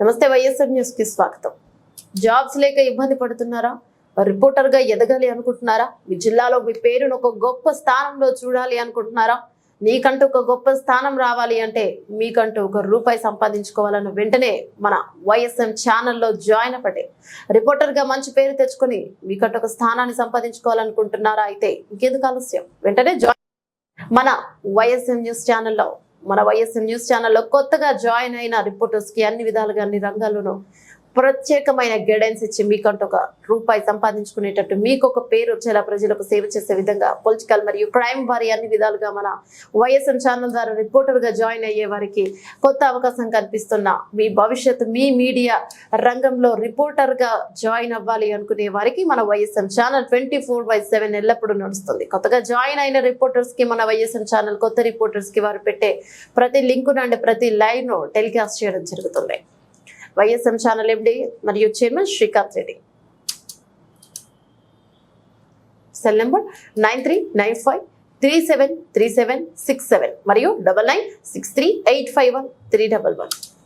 నమస్తే వైఎస్ఆర్ న్యూస్కి స్వాగతం. జాబ్స్ లేక ఇబ్బంది పడుతున్నారా? రిపోర్టర్గా ఎదగాలి అనుకుంటున్నారా? మీ జిల్లాలో మీ పేరును ఒక గొప్ప స్థానంలో చూడాలి అనుకుంటున్నారా? నీకంటూ ఒక గొప్ప స్థానం రావాలి అంటే మీకంటూ ఒక రూపాయి సంపాదించుకోవాలన్న వెంటనే మన వైఎస్ఎం ఛానల్లో జాయిన్ అవ్వండి. రిపోర్టర్గా మంచి పేరు తెచ్చుకొని మీకంటూ ఒక స్థానాన్ని సంపాదించుకోవాలనుకుంటున్నారా? అయితే ఇంకెందుకు ఆలస్యం? వెంటనే జాయిన్ మన వైఎస్ఎం న్యూస్ ఛానల్లో మన వైఎస్ఎం న్యూస్ ఛానల్లో కొత్తగా జాయిన్ అయిన రిపోర్టర్స్కి అన్ని విధాలుగా అన్ని రంగాల్లోనూ ప్రత్యేకమైన గైడెన్స్ ఇచ్చి మీకంటూ ఒక రూపాయి సంపాదించుకునేటట్టు మీకు ఒక పేరు వచ్చేలా ప్రజలకు సేవ చేసే విధంగా పొలిటికల్ మరియు క్రైమ్ వారి అన్ని విధాలుగా మన వైఎస్ఎన్ ఛానల్ ద్వారా రిపోర్టర్గా జాయిన్ అయ్యే వారికి కొత్త అవకాశం కనిపిస్తున్న మీ భవిష్యత్తు మీ మీడియా రంగంలో రిపోర్టర్గా జాయిన్ అవ్వాలి అనుకునే వారికి మన YSN channel twenty four by seven ఎల్లప్పుడూ నడుస్తుంది. కొత్తగా జాయిన్ అయిన రిపోర్టర్స్కి మన వైఎస్ఎన్ ఛానల్ కొత్త రిపోర్టర్స్కి వారు పెట్టే ప్రతి లింకు నుండి ప్రతి లైవ్ను టెలికాస్ట్ చేయడం జరుగుతుంది. వైఎస్ఎం ఛానల్ ఎండి మరియు chairman Srikanth Reddy. Cell number nine three nine five three seven three seven six seven మరియు double nine six three eight five one three double one.